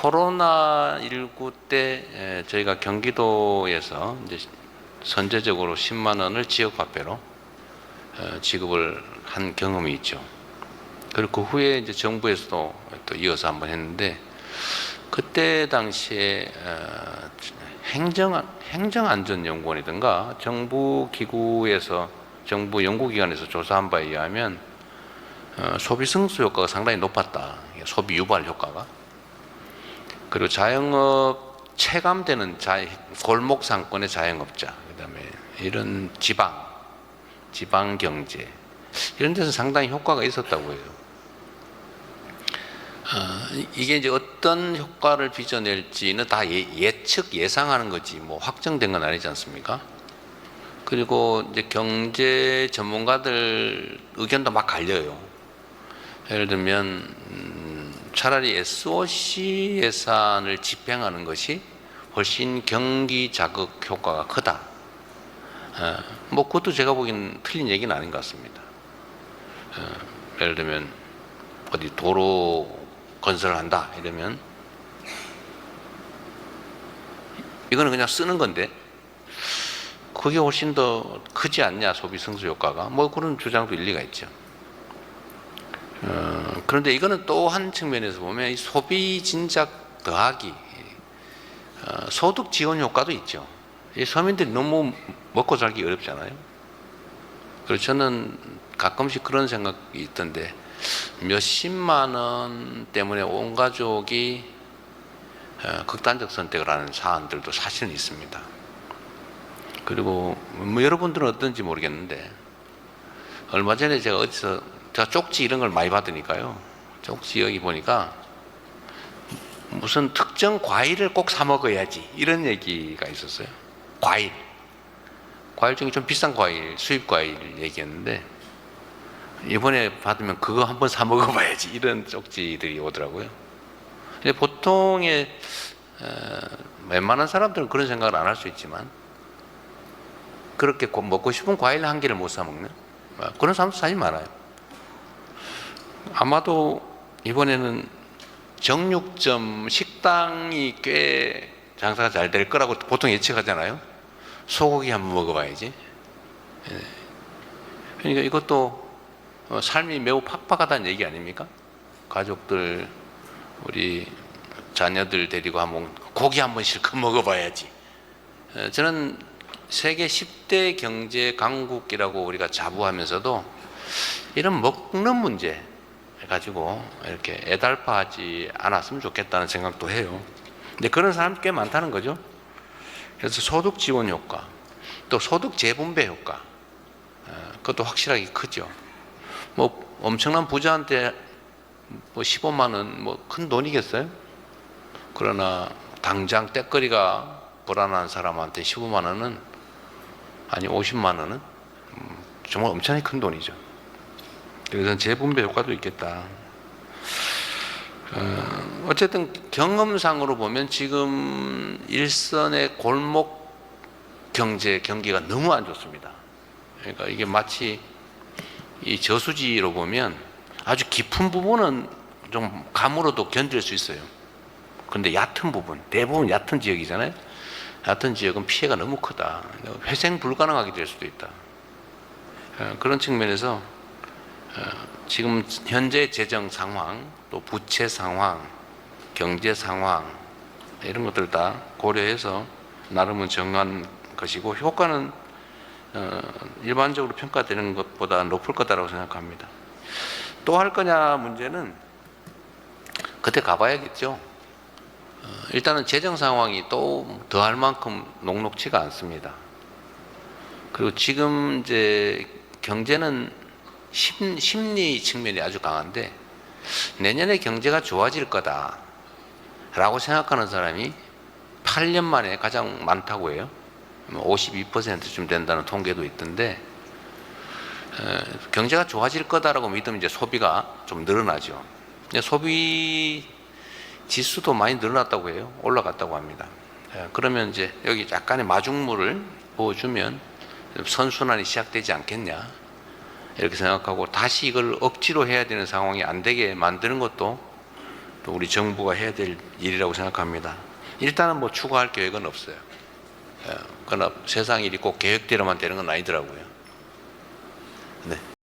코로나19 때 에, 저희가 경기도에서 이제 선제적으로 10만 원을 지역 화폐로 어, 지급을 한 경험이 있죠. 그리고 그 후에 이제 정부에서도 또 이어서 한번 했는데 그때 당시에 어, 행정 행정안전연구원이든가 정부 기구에서 정부 연구기관에서 조사한 바에 의하면 어, 소비 승수 효과가 상당히 높았다. 소비 유발 효과가. 그리고 자영업 체감되는 자, 골목 상권의 자영업자, 그다음에 이런 지방, 지방 경제 이런 데서 상당히 효과가 있었다고 해요. 어, 이게 이제 어떤 효과를 빚어낼지는 다 예, 예측 예상하는 거지 뭐 확정된 건 아니지 않습니까? 그리고 이제 경제 전문가들 의견도 막 갈려요. 예를 들면 음, 차라리 SOC 예산을 집행하는 것이 훨씬 경기 자극 효과가 크다. 어, 뭐 그것도 제가 보기엔 틀린 얘기는 아닌 것 같습니다. 어, 예를 들면 어디 도로 건설을 한다 이러면 이거는 그냥 쓰는 건데 그게 훨씬 더 크지 않냐 소비 승수 효과가 뭐 그런 주장도 일리가 있죠. 어, 그런데 이거는 또 한 측면에서 보면 이 소비 진작 더하기 어, 소득 지원 효과도 있죠. 이 서민들이 너무 먹고 살기 어렵잖아요. 그래서 저는 가끔씩 그런 생각이 있던데 몇십만 원 때문에 온 가족이 어, 극단적 선택을 하는 사안들도 사실은 있습니다. 그리고 뭐 여러분들은 어떤지 모르겠는데 얼마 전에 제가 어디서 제가 쪽지 이런 걸 많이 받으니까요. 쪽지 여기 보니까 무슨 특정 과일을 꼭 사 먹어야지 이런 얘기가 있었어요. 과일. 과일 중에 좀 비싼 과일, 수입 과일 얘기했는데 이번에 받으면 그거 한번 사 먹어봐야지 이런 쪽지들이 오더라고요. 근데 보통의 어, 웬만한 사람들은 그런 생각을 안 할 수 있지만 그렇게 꼭 먹고 싶은 과일 한 개를 못 사 먹는 어, 그런 사람도 사실 많아요. 아마도 이번에는 정육점 식당이 꽤 장사가 잘 될 거라고 보통 예측하잖아요. 소고기 한번 먹어봐야지. 예. 그러니까 이것도 어, 삶이 매우 팍팍하다는 얘기 아닙니까? 가족들 우리 자녀들 데리고 한번 고기 한번 실컷 먹어봐야지. 에, 저는 세계 10대 경제 강국이라고 우리가 자부하면서도 이런 먹는 문제 가지고 이렇게 애달파하지 않았으면 좋겠다는 생각도 해요. 근데 그런 사람 꽤 많다는 거죠. 그래서 소득 지원 효과, 또 소득 재분배 효과, 어, 그것도 확실하게 크죠. 뭐 엄청난 부자한테 뭐 15만 원 뭐 큰 돈이겠어요? 그러나 당장 때거리가 불안한 사람한테 15만 원은 아니 50만 원은 음, 정말 엄청나게 큰 돈이죠. 그래서 재분배 효과도 있겠다. 어, 어쨌든 경험상으로 보면 지금 일선의 골목 경제 경기가 너무 안 좋습니다. 그러니까 이게 마치 이 저수지로 보면 아주 깊은 부분은 좀 감으로도 견딜 수 있어요. 근데 얕은 부분, 대부분 얕은 지역이잖아요. 얕은 지역은 피해가 너무 크다. 회생 불가능하게 될 수도 있다. 어, 그런 측면에서 어, 지금 현재 재정 상황, 또 부채 상황, 경제 상황 이런 것들 다 고려해서 나름은 정한 것이고 효과는 어, 일반적으로 평가되는 것보다 높을 거다라고 생각합니다. 또 할 거냐 문제는 그때 가봐야겠죠. 어, 일단은 재정 상황이 또 더 할 만큼 녹록치가 않습니다. 그리고 지금 이제 경제는 심, 심리 측면이 아주 강한데 내년에 경제가 좋아질 거다 라고 생각하는 사람이 8년 만에 가장 많다고 해요. 52%쯤 된다는 통계도 있던데 에, 경제가 좋아질 거다라고 믿으면 이제 소비가 좀 늘어나죠. 소비 지수도 많이 늘어났다고 해요. 올라갔다고 합니다. 에, 그러면 이제 여기 약간의 마중물을 부어주면 선순환이 시작되지 않겠냐 이렇게 생각하고 다시 이걸 억지로 해야 되는 상황이 안 되게 만드는 것도 또또 우리 정부가 해야 될 일이라고 생각합니다. 일단은 뭐 추가할 계획은 없어요. 예, 그러나 세상 일이 꼭 계획대로만 되는 건 아니더라고요. 네.